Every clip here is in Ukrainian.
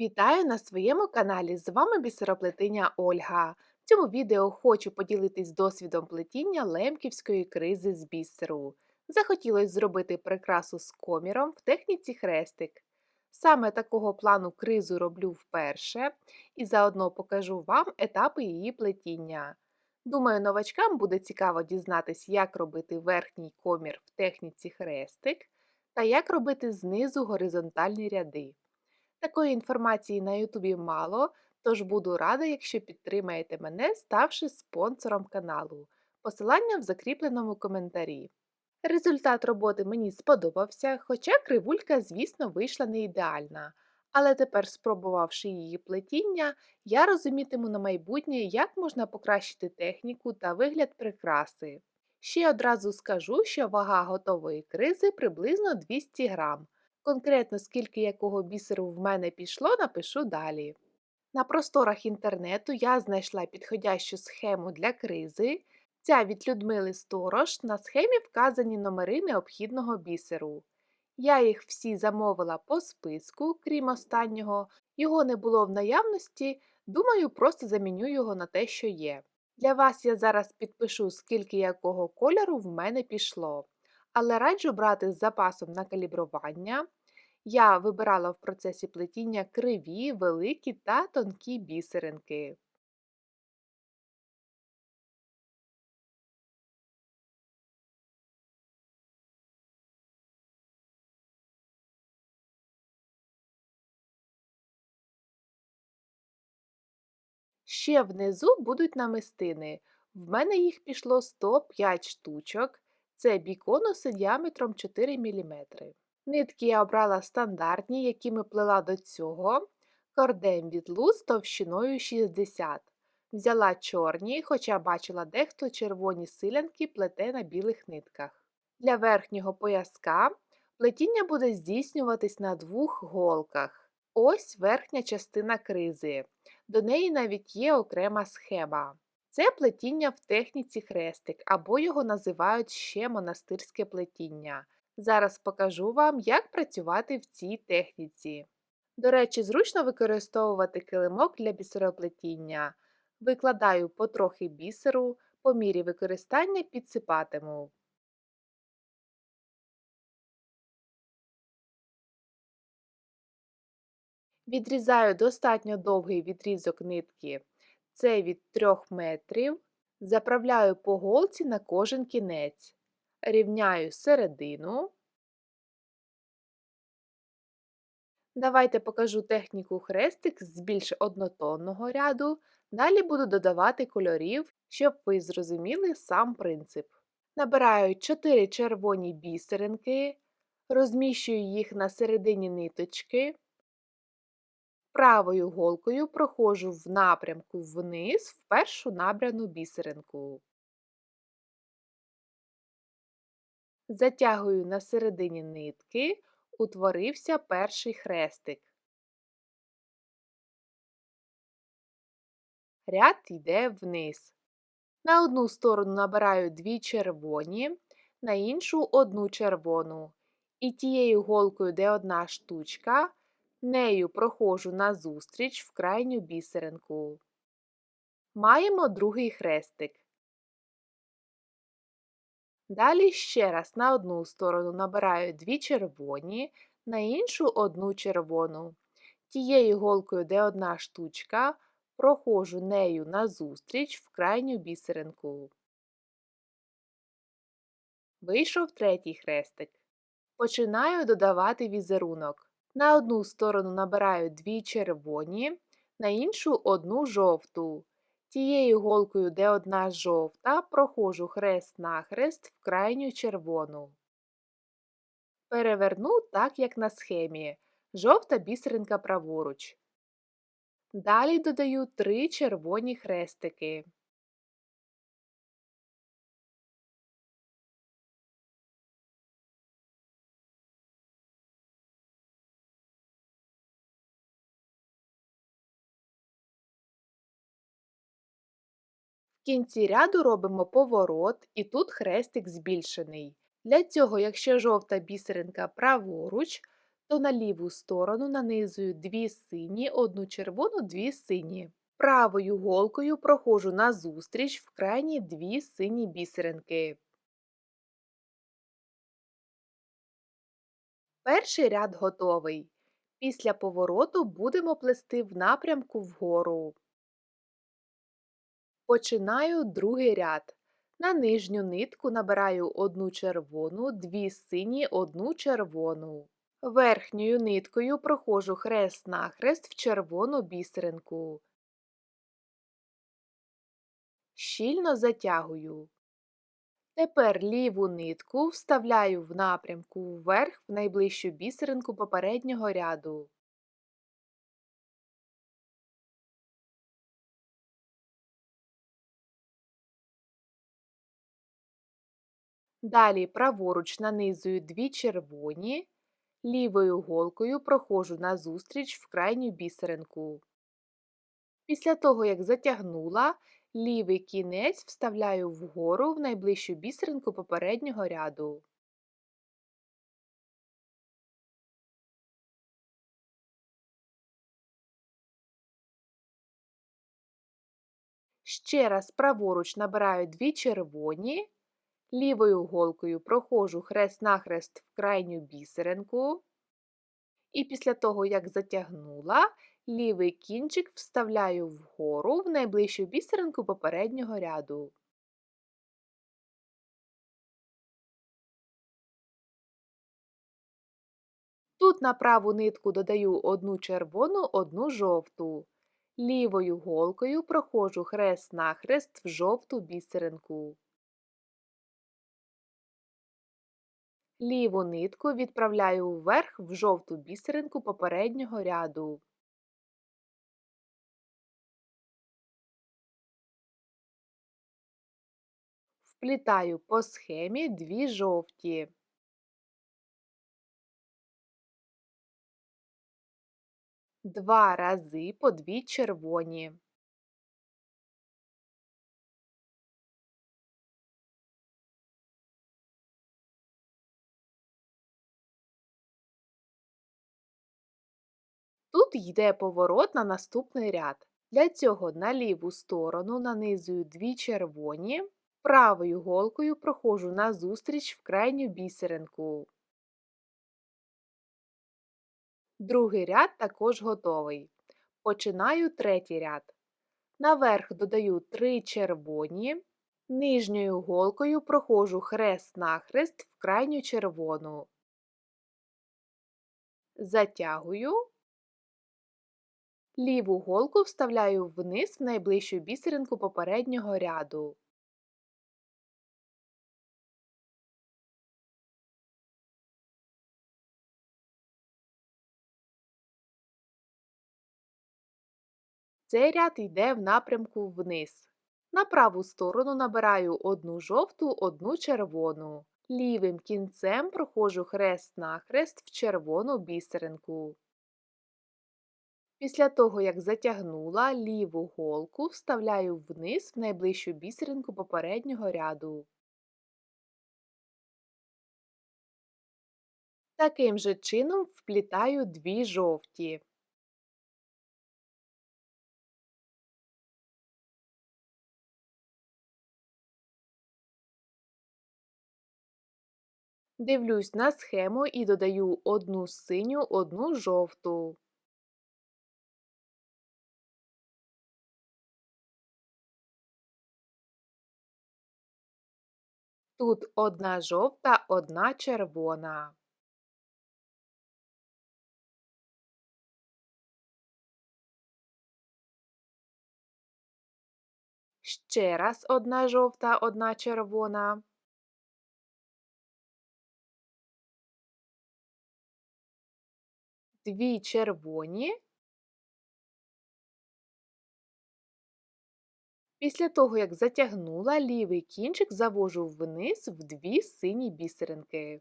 Вітаю на своєму каналі! З вами бісероплетиня Ольга. В цьому відео хочу поділитись досвідом плетіння лемківської кризи з бісеру. Захотілося зробити прикрасу з коміром в техніці хрестик. Саме такого плану кризу роблю вперше і заодно покажу вам етапи її плетіння. Думаю, новачкам буде цікаво дізнатись, як робити верхній комір в техніці хрестик та як робити знизу горизонтальні ряди. Такої інформації на Ютубі мало, тож буду рада, якщо підтримаєте мене, ставши спонсором каналу. Посилання в закріпленому коментарі. Результат роботи мені сподобався, хоча кривулька, звісно, вийшла не ідеальна. Але тепер, спробувавши її плетіння, я розумітиму на майбутнє, як можна покращити техніку та вигляд прикраси. Ще одразу скажу, що вага готової кризи приблизно 200 грам. Конкретно скільки якого бісеру в мене пішло, напишу далі. На просторах інтернету я знайшла підходящу схему для кризи. Ця від Людмили Сторож на схемі вказані номери необхідного бісеру. Я їх всі замовила по списку, крім останнього, його не було в наявності, думаю, просто заміню його на те, що є. Для вас я зараз підпишу, скільки якого кольору в мене пішло, але раджу брати з запасом на калібрування. Я вибирала в процесі плетіння криві, великі та тонкі бісеринки. Ще внизу будуть намистини. В мене їх пішло 105 штучок. Це біконуси діаметром 4 мм. Нитки я обрала стандартні, якими плела до цього. Кордем від луз товщиною 60. Взяла чорні, хоча бачила дехто червоні силянки плете на білих нитках. Для верхнього пояска плетіння буде здійснюватись на двох голках. Ось верхня частина кризи. До неї навіть є окрема схема. Це плетіння в техніці хрестик, або його називають ще монастирське плетіння. Зараз покажу вам, як працювати в цій техніці. До речі, зручно використовувати килимок для бісероплетіння. Викладаю потрохи бісеру, по мірі використання підсипатиму. Відрізаю достатньо довгий відрізок нитки, це від 3 метрів. Заправляю по голці на кожен кінець, рівняю середину. Давайте покажу техніку хрестик з більш однотонного ряду. Далі буду додавати кольорів, щоб ви зрозуміли сам принцип. Набираю 4 червоні бісеринки, розміщую їх на середині ниточки. Правою голкою проходжу в напрямку вниз в першу набрану бісеринку. Затягую на середині нитки, утворився перший хрестик. Ряд йде вниз. На одну сторону набираю дві червоні, на іншу одну червону. І тією голкою, де одна штучка, нею проходжу назустріч в крайню бісеринку. Маємо другий хрестик. Далі ще раз на одну сторону набираю дві червоні, на іншу одну червону. Тією голкою, де одна штучка, проходжу нею назустріч в крайню бісеринку. Вийшов третій хрестик. Починаю додавати візерунок. На одну сторону набираю дві червоні, на іншу одну жовту. Тією голкою, де одна жовта, проходжу хрест-нахрест в крайню червону. Переверну так, як на схемі. Жовта бісеринка праворуч. Далі додаю три червоні хрестики. Кінці ряду робимо поворот і тут хрестик збільшений. Для цього, якщо жовта бісеринка праворуч, то на ліву сторону нанизую дві сині, одну червону, дві сині. Правою голкою проходжу назустріч в крайні дві сині бісеринки. Перший ряд готовий. Після повороту будемо плести в напрямку вгору. Починаю другий ряд. На нижню нитку набираю одну червону, дві сині, одну червону. Верхньою ниткою проходжу хрест-нахрест в червону бісеринку. Щільно затягую. Тепер ліву нитку вставляю в напрямку вверх в найближчу бісеринку попереднього ряду. Далі праворуч нанизую дві червоні, лівою голкою проходжу назустріч в крайню бісеринку. Після того, як затягнула, лівий кінець вставляю вгору в найближчу бісеринку попереднього ряду. Ще раз праворуч набираю дві червоні, лівою голкою проходжу хрест-нахрест в крайню бісеринку. І після того, як затягнула, лівий кінчик вставляю вгору в найближчу бісеринку попереднього ряду. Тут на праву нитку додаю одну червону, одну жовту. Лівою голкою проходжу хрест-нахрест в жовту бісеринку. Ліву нитку відправляю вверх в жовту бісеринку попереднього ряду. Вплітаю по схемі дві жовті. Два рази по дві червоні. Тут йде поворот на наступний ряд. Для цього на ліву сторону нанизую дві червоні, правою голкою проходжу назустріч в крайню бісеринку. Другий ряд також готовий. Починаю третій ряд. Наверх додаю 3 червоні, нижньою голкою проходжу хрест-нахрест в крайню червону. Затягую. Ліву голку вставляю вниз в найближчу бісеринку попереднього ряду. Цей ряд йде в напрямку вниз. На праву сторону набираю одну жовту, одну червону. Лівим кінцем проходжу хрест-нахрест в червону бісеринку. Після того, як затягнула ліву голку, вставляю вниз в найближчу бісеринку попереднього ряду. Таким же чином вплітаю дві жовті. Дивлюсь на схему і додаю одну синю, одну жовту. Тут одна жовта, одна червона. Ще раз одна жовта, одна червона. Дві червоні. Після того, як затягнула, лівий кінчик завожу вниз в дві сині бісеринки.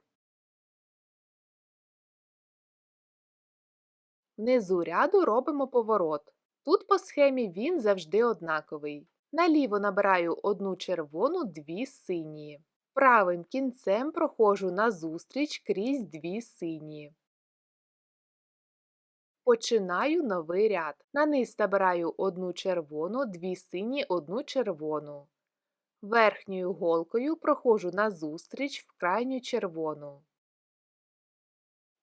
Внизу ряду робимо поворот. Тут по схемі він завжди однаковий. Наліво набираю одну червону, дві сині. Правим кінцем проходжу назустріч крізь дві сині. Починаю новий ряд. На низ набираю одну червону, дві сині, одну червону. Верхньою голкою проходжу назустріч в крайню червону.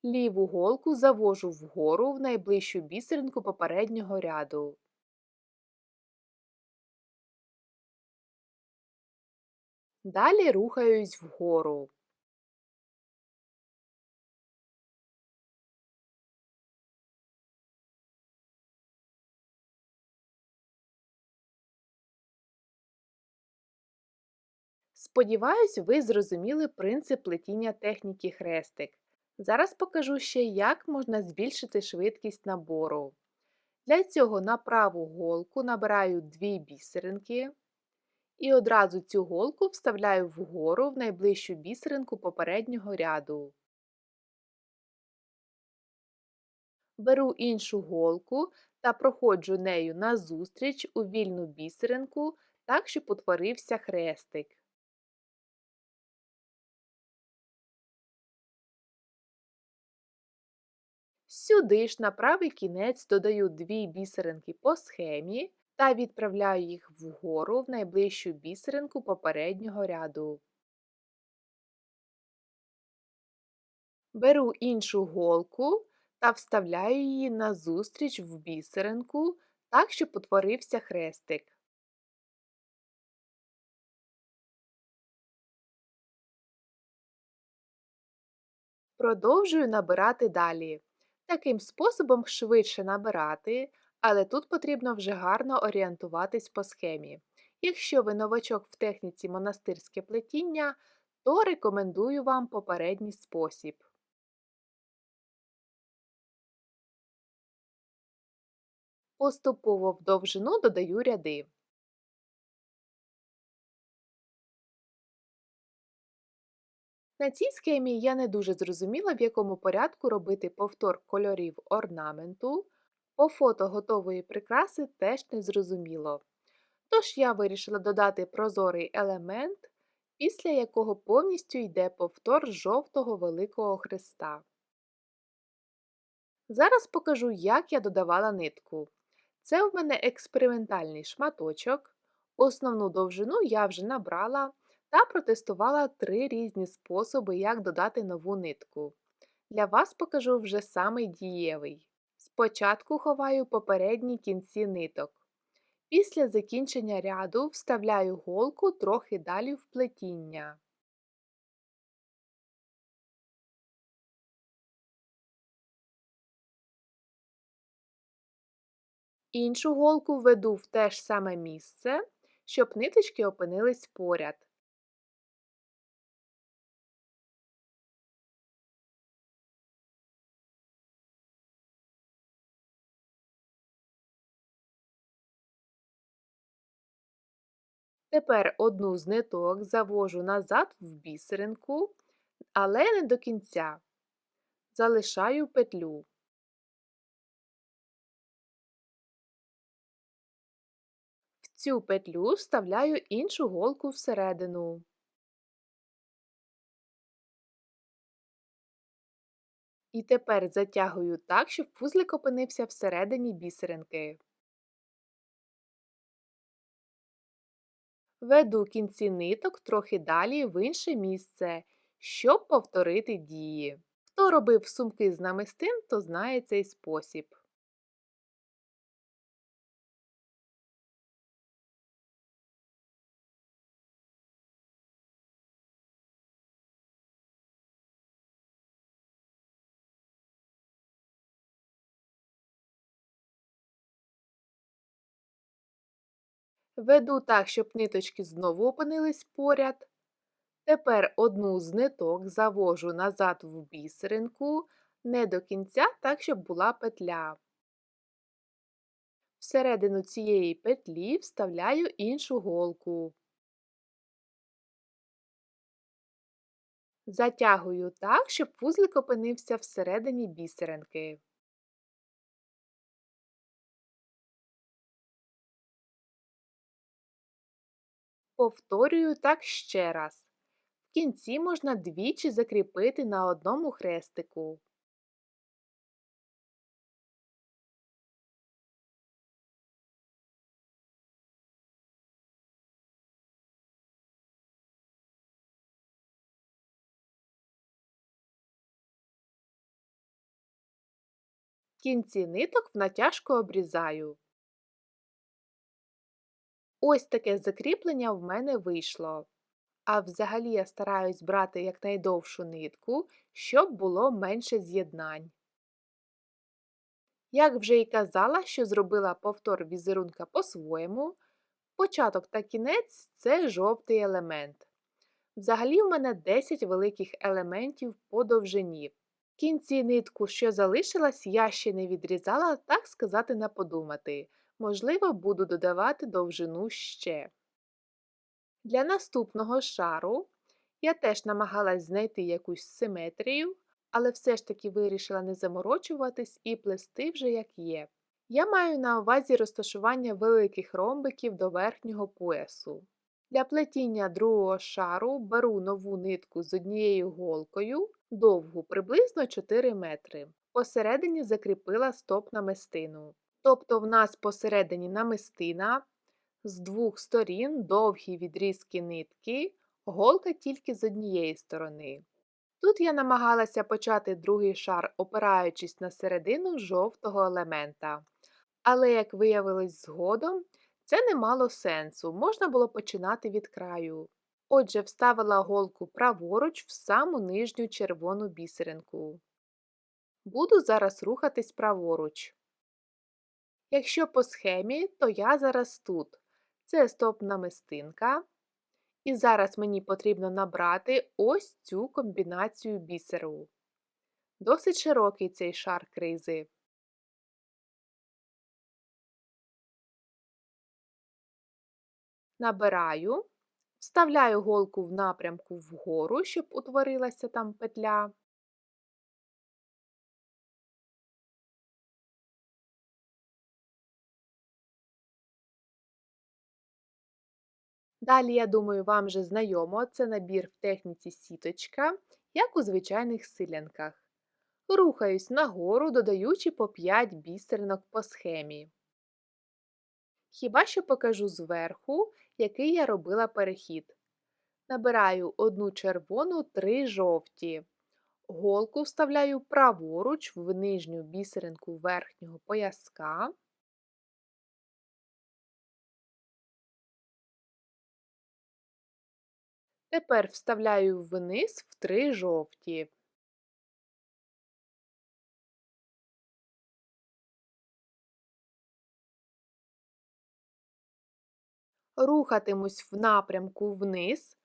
Ліву голку завожу вгору в найближчу бісеринку попереднього ряду. Далі рухаюсь вгору. Сподіваюсь, ви зрозуміли принцип плетіння техніки хрестик. Зараз покажу ще, як можна збільшити швидкість набору. Для цього на праву голку набираю дві бісеринки і одразу цю голку вставляю вгору в найближчу бісеринку попереднього ряду. Беру іншу голку та проходжу нею назустріч у вільну бісеринку, так, щоб утворився хрестик. Сюди ж на правий кінець додаю дві бісеринки по схемі та відправляю їх вгору в найближчу бісеринку попереднього ряду. Беру іншу голку та вставляю її назустріч в бісеринку, так, щоб утворився хрестик. Продовжую набирати далі. Таким способом швидше набирати, але тут потрібно вже гарно орієнтуватись по схемі. Якщо ви новачок в техніці монастирське плетіння, то рекомендую вам попередній спосіб. Поступово в довжину додаю ряди. На цій схемі я не дуже зрозуміла, в якому порядку робити повтор кольорів орнаменту. По фото готової прикраси теж не зрозуміло. Тож я вирішила додати прозорий елемент, після якого повністю йде повтор жовтого великого хреста. Зараз покажу, як я додавала нитку. Це в мене експериментальний шматочок. Основну довжину я вже набрала та протестувала три різні способи, як додати нову нитку. Для вас покажу вже самий дієвий. Спочатку ховаю попередні кінці ниток. Після закінчення ряду вставляю голку трохи далі в плетіння. Іншу голку веду в те ж саме місце, щоб ниточки опинились поряд. Тепер одну з ниток завожу назад в бісеринку, але не до кінця. Залишаю петлю. В цю петлю вставляю іншу голку всередину. І тепер затягую так, щоб вузлик опинився всередині бісеринки. Веду кінці ниток трохи далі в інше місце, щоб повторити дії. Хто робив сумки з намистин, то знає цей спосіб. Веду так, щоб ниточки знову опинились поряд. Тепер одну з ниток завожу назад в бісеринку, не до кінця, так, щоб була петля. Всередину цієї петлі вставляю іншу голку. Затягую так, щоб вузлик опинився всередині бісеринки. Повторюю так ще раз. В кінці можна двічі закріпити на одному хрестику. Кінці ниток в натяжку обрізаю. Ось таке закріплення в мене вийшло. А взагалі я стараюсь брати якнайдовшу нитку, щоб було менше з'єднань. Як вже і казала, що зробила повтор візерунка по-своєму, початок та кінець це жовтий елемент. Взагалі в мене 10 великих елементів по довжині. В кінці нитку, що залишилась, я ще не відрізала, так сказати, на подумати. Можливо, буду додавати довжину ще. Для наступного шару я теж намагалась знайти якусь симетрію, але все ж таки вирішила не заморочуватись і плести вже як є. Я маю на увазі розташування великих ромбиків до верхнього поясу. Для плетіння другого шару беру нову нитку з однією голкою, довгу приблизно 4 метри. Посередині закріпила стоп намистину. Тобто в нас посередині намистина, з двох сторін довгі відрізки нитки, голка тільки з однієї сторони. Тут я намагалася почати другий шар, опираючись на середину жовтого елемента. Але, як виявилось згодом, це не мало сенсу, можна було починати від краю. Отже, вставила голку праворуч в саму нижню червону бісеринку. Буду зараз рухатись праворуч. Якщо по схемі, то я зараз тут. Це стоп намистинка. І зараз мені потрібно набрати ось цю комбінацію бісеру. Досить широкий цей шар кризи. Набираю, вставляю голку в напрямку вгору, щоб утворилася там петля. Далі, я думаю, вам вже знайомо це набір в техніці сіточка, як у звичайних силянках. Рухаюсь нагору, додаючи по 5 бісеринок по схемі. Хіба що покажу зверху, який я робила перехід. Набираю одну червону, три жовті. Голку вставляю праворуч в нижню бісеринку верхнього пояска. Тепер вставляю вниз в три жовті. Рухатимусь в напрямку вниз.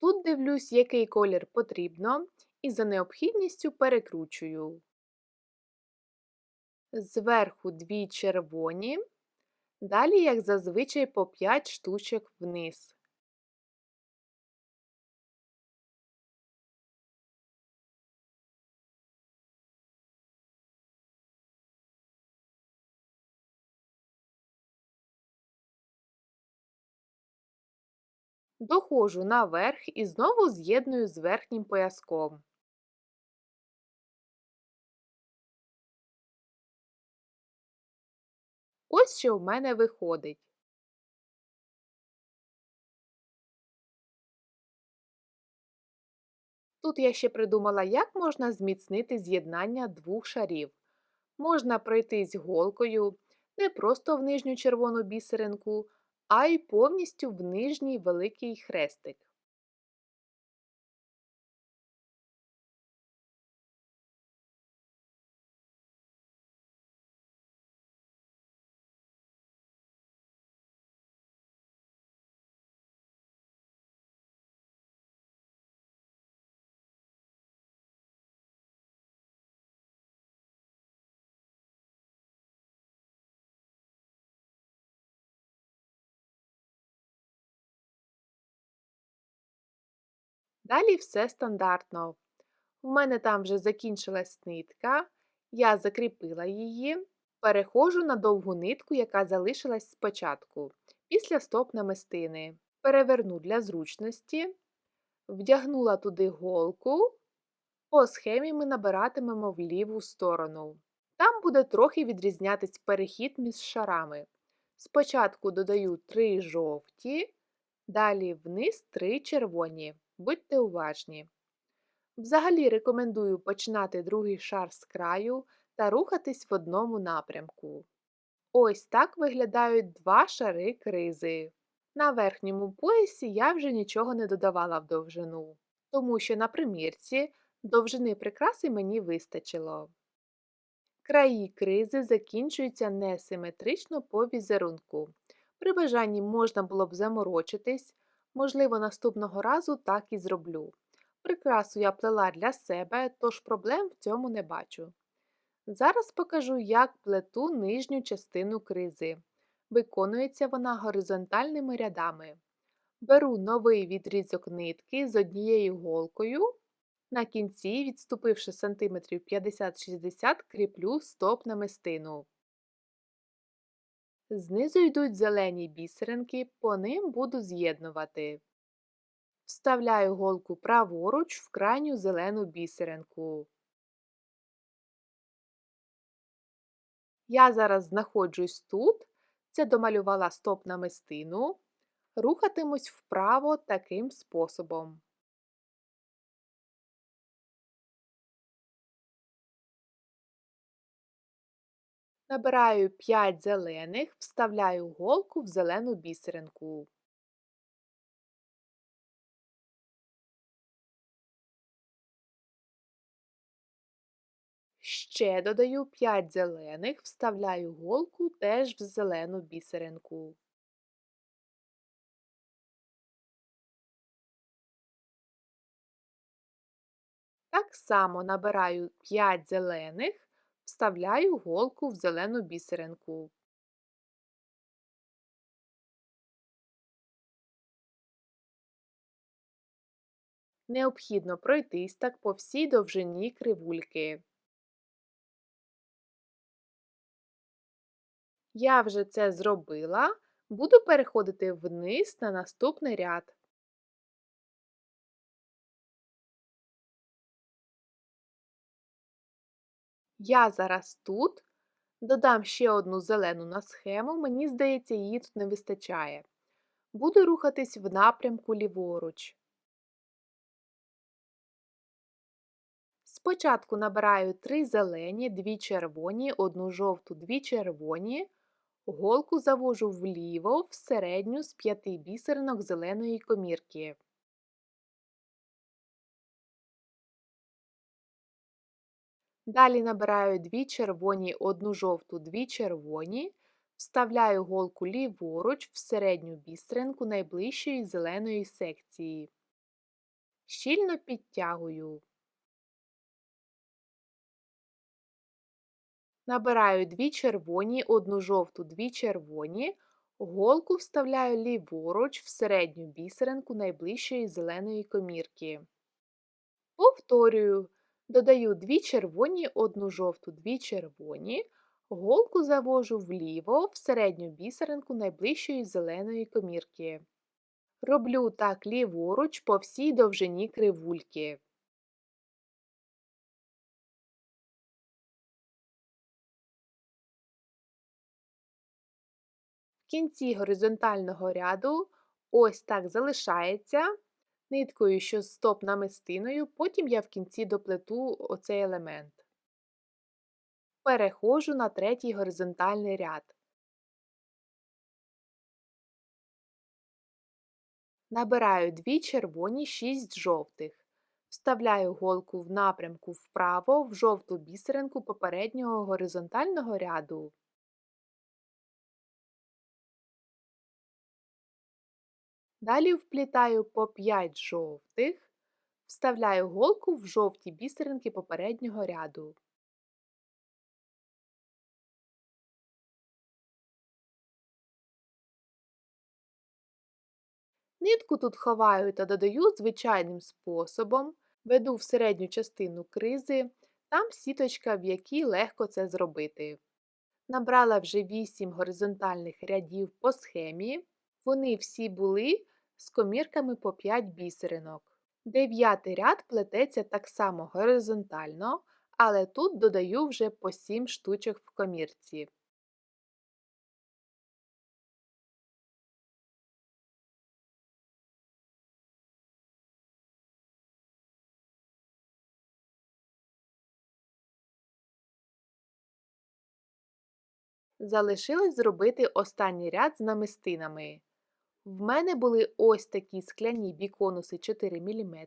Тут дивлюсь, який колір потрібно, і за необхідністю перекручую. Зверху дві червоні, далі, як зазвичай, по 5 штучок вниз. Доходжу наверх і знову з'єдную з верхнім пояском. Ось що в мене виходить. Тут я ще придумала, як можна зміцнити з'єднання двох шарів. Можна пройтись голкою не просто в нижню червону бісеринку, а й повністю в нижній великий хрестик. Далі все стандартно. У мене там вже закінчилась нитка, я закріпила її, перехожу на довгу нитку, яка залишилась спочатку, після стоп намистини. Переверну для зручності, вдягнула туди голку, по схемі ми набиратимемо в ліву сторону. Там буде трохи відрізнятись перехід між шарами. Спочатку додаю 3 жовті, далі вниз 3 червоні. Будьте уважні. Взагалі рекомендую починати другий шар з краю, та рухатись в одному напрямку. Ось так виглядають два шари кризи. На верхньому поясі я вже нічого не додавала в довжину, тому що на примірці довжини прикраси мені вистачило. Краї кризи закінчуються несиметрично по візерунку. При бажанні можна було б заморочитись, можливо, наступного разу так і зроблю. Прикрасу я плела для себе, тож проблем в цьому не бачу. Зараз покажу, як плету нижню частину кризи. Виконується вона горизонтальними рядами. Беру новий відрізок нитки з однією голкою. На кінці, відступивши сантиметрів 50-60, кріплю стоп намистину. Знизу йдуть зелені бісеринки, по ним буду з'єднувати. Вставляю голку праворуч в крайню зелену бісеринку. Я зараз знаходжусь тут, це домалювала стоп намистину, рухатимусь вправо таким способом. Набираю 5 зелених, вставляю голку в зелену бісеринку. Ще додаю 5 зелених, вставляю голку теж в зелену бісеринку. Так само набираю 5 зелених, вставляю голку в зелену бісеринку. Необхідно пройтись так по всій довжині кривульки. Я вже це зробила, буду переходити вниз на наступний ряд. Я зараз тут додам ще одну зелену на схему, мені здається, її тут не вистачає. Буду рухатись в напрямку ліворуч. Спочатку набираю 3 зелені, 2 червоні, 1 жовту, 2 червоні, голку завожу вліво в середню з 5 бісеринок зеленої комірки. Далі набираю 2 червоні, 1 жовту, 2 червоні, вставляю голку ліворуч в середню бісеринку найближчої зеленої секції. Щільно підтягую. Набираю 2 червоні, 1 жовту, 2 червоні, голку вставляю ліворуч в середню бісеринку найближчої зеленої комірки. Повторюю, додаю 2 червоні, 1 жовту, 2 червоні, голку завожу вліво в середню бісеринку найближчої зеленої комірки. Роблю так ліворуч по всій довжині кривульки. В кінці горизонтального ряду ось так залишається ниткою, що стоп намистиною, потім я в кінці доплету оцей елемент. Перехожу на третій горизонтальний ряд. Набираю 2 червоні, 6 жовтих. Вставляю голку в напрямку вправо в жовту бісеринку попереднього горизонтального ряду. Далі вплітаю по 5 жовтих, вставляю голку в жовті бісеринки попереднього ряду. Нитку тут ховаю та додаю звичайним способом, веду в середню частину кризи, там сіточка, в якій легко це зробити. Набрала вже 8 горизонтальних рядів по схемі, вони всі були з комірками по 5 бісеринок. Дев'ятий ряд плететься так само горизонтально, але тут додаю вже по 7 штучок в комірці. Залишилось зробити останній ряд з намистинами. В мене були ось такі скляні біконуси 4 мм,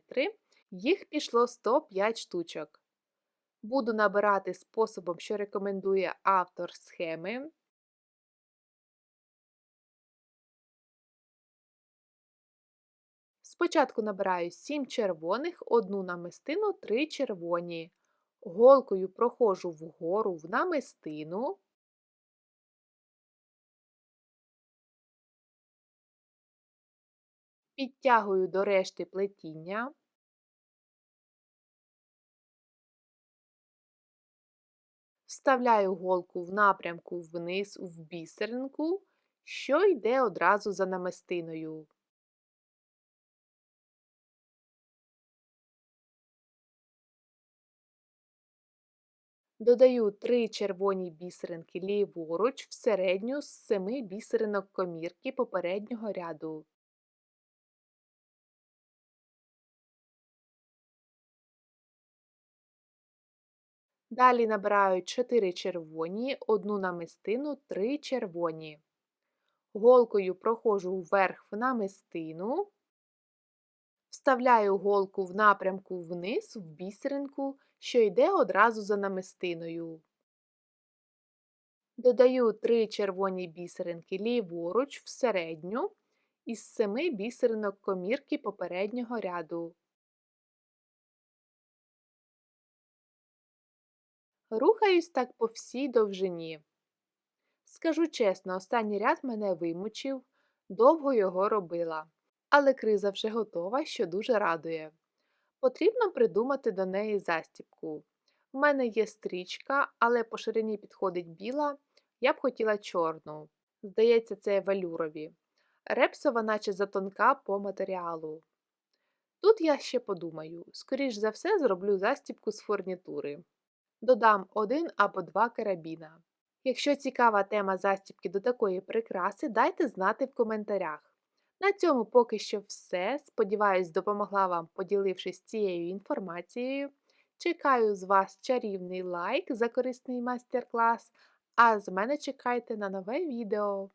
їх пішло 105 штучок. Буду набирати способом, що рекомендує автор схеми. Спочатку набираю 7 червоних, одну намистину, 3 червоні. Голкою проходжу вгору в намистину. Підтягую до решти плетіння. Вставляю голку в напрямку вниз в бісеринку, що йде одразу за намистиною. Додаю 3 червоні бісеринки ліворуч в середню з 7 бісеринок комірки попереднього ряду. Далі набираю 4 червоні, одну намистину, 3 червоні. Голкою проходжу вверх в намистину, вставляю голку в напрямку вниз в бісеринку, що йде одразу за намистиною. Додаю 3 червоні бісеринки ліворуч в середню із 7 бісеринок комірки попереднього ряду. Рухаюсь так по всій довжині. Скажу чесно, останній ряд мене вимучив, довго його робила, але криза вже готова, що дуже радує. Потрібно придумати до неї застібку. У мене є стрічка, але по ширині підходить біла, я б хотіла чорну. Здається, це валюрові. Репсова, наче затонка по матеріалу. Тут я ще подумаю, скоріш за все, зроблю застібку з фурнітури. Додам один або два карабіна. Якщо цікава тема застібки до такої прикраси, дайте знати в коментарях. На цьому поки що все. Сподіваюсь, допомогла вам, поділившись цією інформацією. Чекаю з вас чарівний лайк за корисний майстер-клас, а з мене чекайте на нове відео.